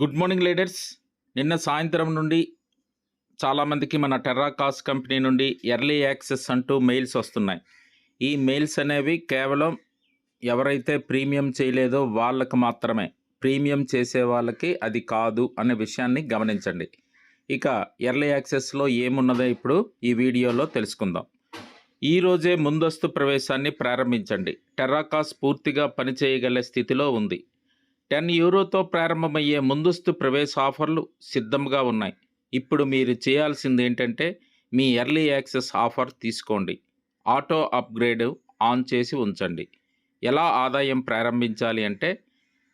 Good morning leaders నిన్న సాయంత్రం నుండి చాలామందికి మన టెర్రాకాస్ కంపెనీ నుండి ఎర్లీ యాక్సెస్ అంటూ మెయిల్స్ వస్తున్నాయి. ఈ మెయిల్స్ అనేవి కేవలం ఎవరైతే ప్రీమియం చేయలేదో వాళ్ళకు మాత్రమే. ప్రీమియం చేసే వాళ్ళకి అది కాదు అనే విషయాన్ని గమనించండి. ఇక ఎర్లీ యాక్సెస్లో ఏమున్నదో ఇప్పుడు ఈ వీడియోలో తెలుసుకుందాం. ఈ రోజే ముందస్తు ప్రవేశాన్ని ప్రారంభించండి. టెర్రాకాస్ పూర్తిగా పనిచేయగల స్థితిలో ఉంది. టెన్ యూరోతో ప్రారంభమయ్యే ముందస్తు ప్రవేశ ఆఫర్లు సిద్ధంగా ఉన్నాయి. ఇప్పుడు మీరు చేయాల్సింది ఏంటంటే మీ ఎర్లీ యాక్సెస్ ఆఫర్ తీసుకోండి. ఆటో అప్గ్రేడ్ ఆన్ చేసి ఉంచండి. ఎలా ఆదాయం ప్రారంభించాలి అంటే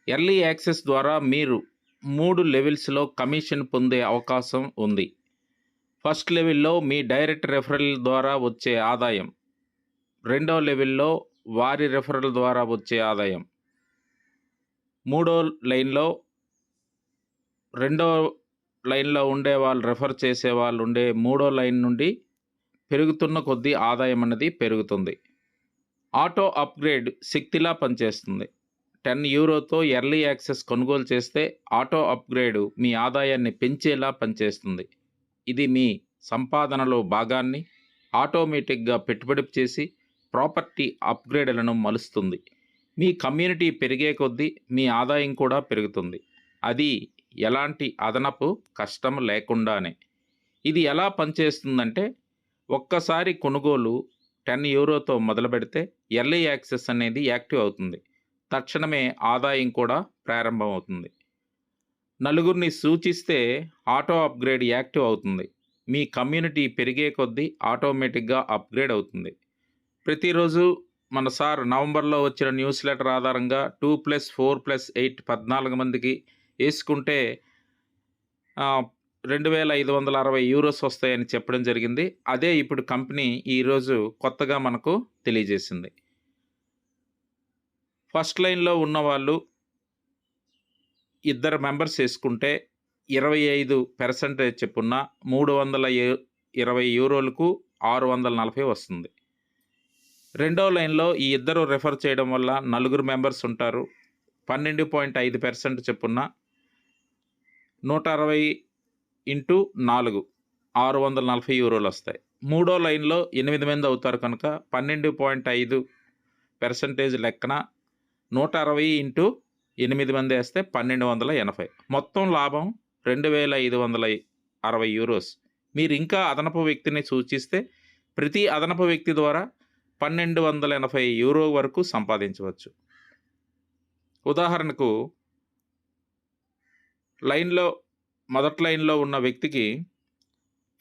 ఎర్లీ యాక్సెస్ ద్వారా మీరు మూడు లెవెల్స్లో కమిషన్ పొందే అవకాశం ఉంది. ఫస్ట్ లెవెల్లో మీ డైరెక్ట్ రెఫరల్ ద్వారా వచ్చే ఆదాయం. రెండో లెవెల్లో వారి రెఫరల్ ద్వారా వచ్చే ఆదాయం. మూడో లైన్లో రెండో లైన్లో ఉండే వాళ్ళు రెఫర్ చేసే వాళ్ళు ఉండే మూడో లైన్ నుండి పెరుగుతున్న కొద్దీ ఆదాయం అనేది పెరుగుతుంది. ఆటో అప్గ్రేడ్ శక్తిలా పనిచేస్తుంది. టెన్ యూరోతో ఎర్లీ యాక్సెస్ కొనుగోలు చేస్తే ఆటో అప్గ్రేడ్ మీ ఆదాయాన్ని పెంచేలా పనిచేస్తుంది. ఇది మీ సంపాదనలో భాగాన్ని ఆటోమేటిక్గా పెట్టుబడి చేసి ప్రాపర్టీ అప్గ్రేడ్లను మలుస్తుంది. మీ కమ్యూనిటీ పెరిగే కొద్దీ మీ ఆదాయం కూడా పెరుగుతుంది. అది ఎలాంటి అదనపు కష్టం లేకుండానే. ఇది ఎలా పనిచేస్తుందంటే ఒక్కసారి కొనుగోలు టెన్ యూరోతో మొదలు పెడితే ఎర్లీ యాక్సెస్ అనేది యాక్టివ్ అవుతుంది. తక్షణమే ఆదాయం కూడా ప్రారంభమవుతుంది. నలుగురిని సూచిస్తే ఆటో అప్గ్రేడ్ యాక్టివ్ అవుతుంది. మీ కమ్యూనిటీ పెరిగే కొద్దీ ఆటోమేటిక్గా అప్గ్రేడ్ అవుతుంది. ప్రతిరోజు మన సార్ నవంబర్లో వచ్చిన న్యూస్ లెటర్ ఆధారంగా two plus four plus eight పద్నాలుగు మందికి వేసుకుంటే రెండు వేల ఐదు వందల అరవై యూరోస్ వస్తాయని చెప్పడం జరిగింది. అదే ఇప్పుడు కంపెనీ ఈరోజు కొత్తగా మనకు తెలియజేసింది. ఫస్ట్ లైన్లో ఉన్న వాళ్ళు ఇద్దరు మెంబర్స్ వేసుకుంటే ఇరవై ఐదు పెర్సంటేజ్ చెప్పున్న మూడు వందల ఇరవై యూరోలకు ఆరు వందల నలభై వస్తుంది. రెండో లైన్లో ఈ ఇద్దరు రెఫర్ చేయడం వల్ల నలుగురు మెంబర్స్ ఉంటారు. పన్నెండు పాయింట్ ఐదు పర్సెంట్ చెప్పున్న నూట అరవై ఇంటూ నాలుగు ఆరు వందల నలభై యూరోలు వస్తాయి. మూడో లైన్లో ఎనిమిది మంది అవుతారు కనుక పన్నెండు పాయింట్ ఐదు పర్సెంటేజ్ లెక్కన నూట అరవై ఇంటూ ఎనిమిది మంది వేస్తే పన్నెండు వందల ఎనభై. మొత్తం లాభం రెండు వేల ఐదు వందల అరవై యూరోస్. మీరు ఇంకా అదనపు వ్యక్తిని సూచిస్తే ప్రతి అదనపు వ్యక్తి ద్వారా పన్నెండు వందల ఎనభై యూరో వరకు సంపాదించవచ్చు. ఉదాహరణకు లైన్లో మొదటి లైన్లో ఉన్న వ్యక్తికి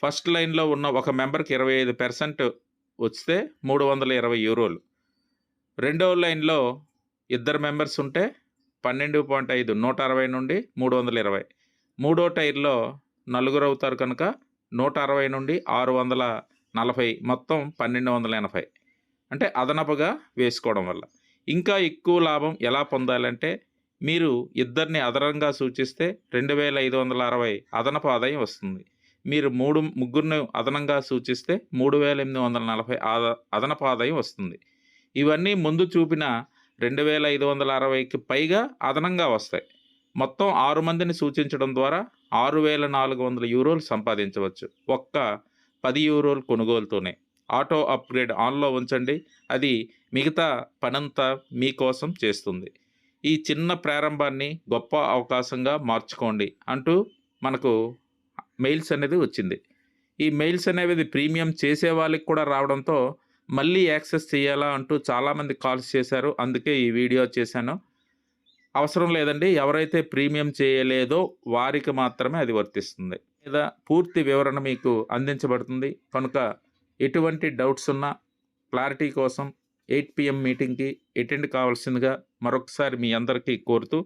ఫస్ట్ లైన్లో ఉన్న ఒక మెంబర్కి ఇరవై ఐదు పర్సెంట్ వస్తే మూడు వందల ఇరవై యూరోలు. రెండవ లైన్లో ఇద్దరు మెంబర్స్ ఉంటే పన్నెండు పాయింట్ ఐదు నూట అరవై నుండి మూడు వందల ఇరవై. మూడో టైర్లో నలుగురు అవుతారు కనుక నూట అరవై నుండి ఆరు వందల నలభై మొత్తం పన్నెండు వందల ఎనభై. అంటే అదనపుగా వేసుకోవడం వల్ల. ఇంకా ఎక్కువ లాభం ఎలా పొందాలంటే మీరు ఇద్దరిని అదనంగా సూచిస్తే రెండు వేల ఐదు వందల అరవై అదనపు ఆదాయం వస్తుంది. మీరు మూడు ముగ్గురిని అదనంగా సూచిస్తే మూడు వేల ఎనిమిది వందల నలభై ఆదా అదనపు ఆదాయం వస్తుంది. ఇవన్నీ ముందు చూపిన రెండు వేల ఐదు వందల అరవైకి పైగా అదనంగా వస్తాయి. మొత్తం ఆరు మందిని సూచించడం ద్వారా ఆరు వేల నాలుగు వందల యూరోలు సంపాదించవచ్చు. ఒక్క పది యూరోలు కొనుగోలుతోనే. ఆటో అప్గ్రేడ్ ఆన్లో ఉంచండి. అది మిగతా పనంతా మీకోసం చేస్తుంది. ఈ చిన్న ప్రారంభాన్ని గొప్ప అవకాశంగా మార్చుకోండి అంటూ మనకు మెయిల్స్ అనేది వచ్చింది. ఈ మెయిల్స్ అనేవి ప్రీమియం చేసే వాళ్ళకి కూడా రావడంతో మళ్ళీ యాక్సెస్ చేయాలా అంటూ చాలామంది కాల్స్ చేశారు. అందుకే ఈ వీడియో చేశాను. అవసరం లేదండి. ఎవరైతే ప్రీమియం చేయలేదో వారికి మాత్రమే అది వర్తిస్తుంది. లేదా పూర్తి వివరణ మీకు అందించబడుతుంది. కనుక ఎటువంటి డౌట్స్ ఉన్నా క్లారిటీ కోసం ఎయిట్ పిఎం మీటింగ్కి అటెండ్ కావాల్సిందిగా మరొకసారి మీ అందరికీ కోరుతూ